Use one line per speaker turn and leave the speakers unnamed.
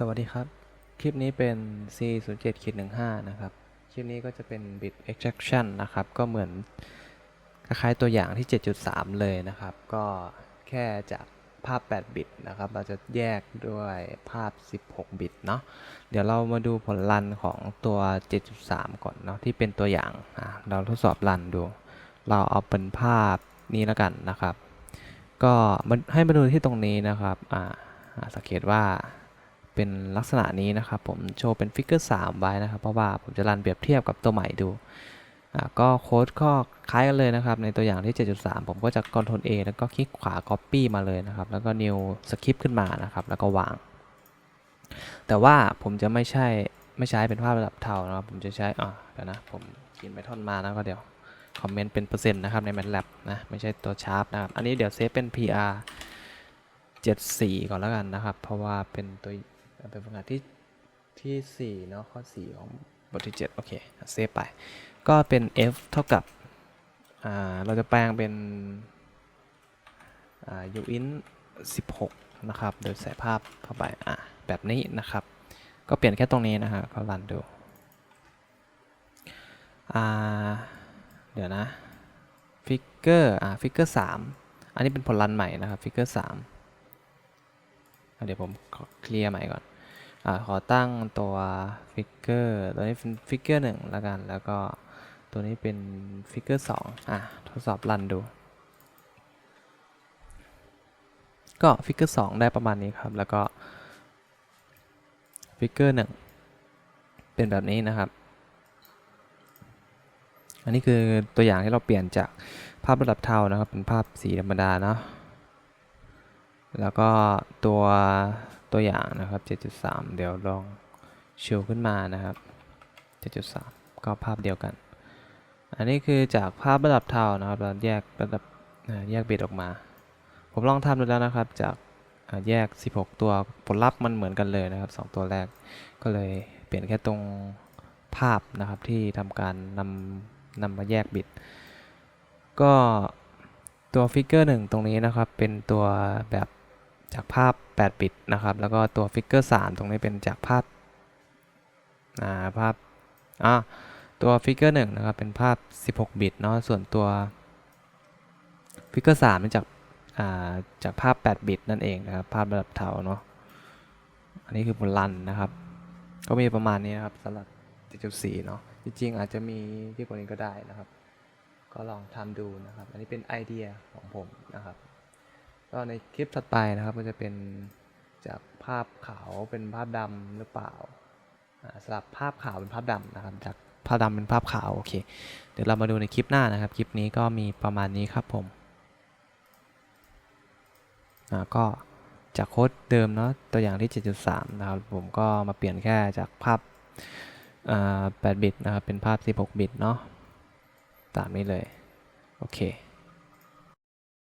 สวัสดีครับ คลิปนี้เป็น C 0 7ขีด15นะครับ คลิปนี้ก็จะเป็น bit extraction นะครับ ก็เหมือนคล้ายๆตัวอย่างที่ 7.3 เลยนะครับ ก็แค่จากภาพ 8 บิตนะครับ เราจะแยกด้วยภาพ 16 บิตเนาะ เดี๋ยวเรามาดูผลลันของตัว 7.3 ก่อนเนาะที่เป็นตัวอย่างอะเราทดสอบรันดู เราเอาเป็นภาพนี้แล้วกันนะครับ ก็ให้มาดูที่ตรงนี้นะครับอ่าสังเกตว่า เป็นลักษณะนี้นะครับ ผมโชว์เป็นฟิกเกอร์3ไว้นะครับ เพราะว่าผมจะรันเปรียบเทียบกับตัวใหม่ดูอ่าก็โค้ดก็คล้ายกันเลยนะครับ ในตัวอย่างที่ 7.3 ผมก็จะ Ctrl A แล้วก็คลิกขวา Copy มาเลยนะครับ แล้วก็ New Script ขึ้นมานะครับ แล้วก็วาง แต่ว่าผมจะไม่ใช่ไม่ใช้เป็นภาพระดับเท่านะครับ ผมจะใช้อ่าเดี๋ยวนะ ผมกินไปท่อนมานะก็เดี๋ยวคอมเมนต์เป็นเปอร์เซ็นต์นะครับใน MATLAB นะไม่ใช่ตัวชาร์ปนะครับ อันนี้เดี๋ยวเซฟเป็น PR 74 ก่อนแล้วกันนะครับ เพราะว่าเป็นตัว เป็นฝึกหัดที่ที่4เนาะข้อ 4 ของบทที่ 7 โอเคเซฟไป ก็เป็น F เท่ากับอ่าเราจะแปลงเป็นอ่า uint 16 นะครับ โดยใส่ภาพเข้าไปอ่าแบบนี้นะครับ ก็เปลี่ยนแค่ตรงนี้นะฮะก็รันดูอ่าเดี๋ยวนะฟิกเกอร์อ่าฟิกเกอร์สามอันนี้เป็นผลลันใหม่นะครับฟิกเกอร์สามอะเดี๋ยวผมเคลียร์ใหม่ก่อน อขอตั้งตัวฟิกเกอร์ตัวนี้เป็นฟิกเกอร์หนึ่งแล้วกัน แล้วก็ตัวนี้เป็นฟิกเกอร์สองอะทดสอบรันดู ก็ฟิกเกอร์สองได้ประมาณนี้ครับ แล้วก็ฟิกเกอร์หนึ่งเป็นแบบนี้นะครับ อันนี้คือตัวอย่างที่เราเปลี่ยนจากภาพระดับเทานะครับ เป็นภาพสีธรรมดาเนาะ แล้วก็ตัวตัวอย่างนะครับ 7.3 เดี๋ยวลองชิวขึ้นมานะครับ 7.3 ก็ภาพเดียวกัน อันนี้คือจากภาพระดับเทานะครับเราแยกระดับแยกบิตออกมา ผมลองทำดูแล้วนะครับ จากแยก 16 ตัวผลลัพธ์มันเหมือนกันเลยนะครับ 2 ตัวแรก ก็เลยเปลี่ยนแค่ตรงภาพนะครับที่ทำการนำนำมาแยกบิต ก็ตัวฟิกเกอร์หนึ่งตรงนี้นะครับ เป็นตัวแบบ จากภาพ 8 บิตนะครับ แล้วก็ตัวฟิกเกอร์ 3 ตรงนี้เป็นจากภาพอ่าภาพอ่าตัวฟิกเกอร์หนึ่งนะครับ เป็นภาพ 16 บิตเนาะ ส่วนตัวฟิกเกอร์ 3 เป็นจากอ่าจากภาพ 8 บิตนั่นเองนะครับ ภาพระดับเทาเนาะ อันนี้คือผลลันนะครับ ก็มีประมาณนี้นะครับสำหรับ 7.4 เนาะ จริงๆ อาจจะมีที่กว่านี้ก็ได้นะครับ ก็ลองทำดูนะครับ อันนี้เป็นไอเดียของผมนะครับ ก็ในคลิปถัดไปนะครับก็จะเป็นจากภาพขาวเป็นภาพดำหรือเปล่าสลับภาพขาวเป็นภาพดำนะครับ จากภาพดำเป็นภาพขาวโอเค เดี๋ยวเรามาดูในคลิปหน้านะครับ คลิปนี้ก็มีประมาณนี้ครับผมก็จากโค้ดเดิมเนาะตัวอย่างที่ 7.3 นะครับ ผมก็มาเปลี่ยนแค่จากภาพ8บิตนะครับ เป็นภาพ 16 บิตเนาะตามนี้เลย โอเค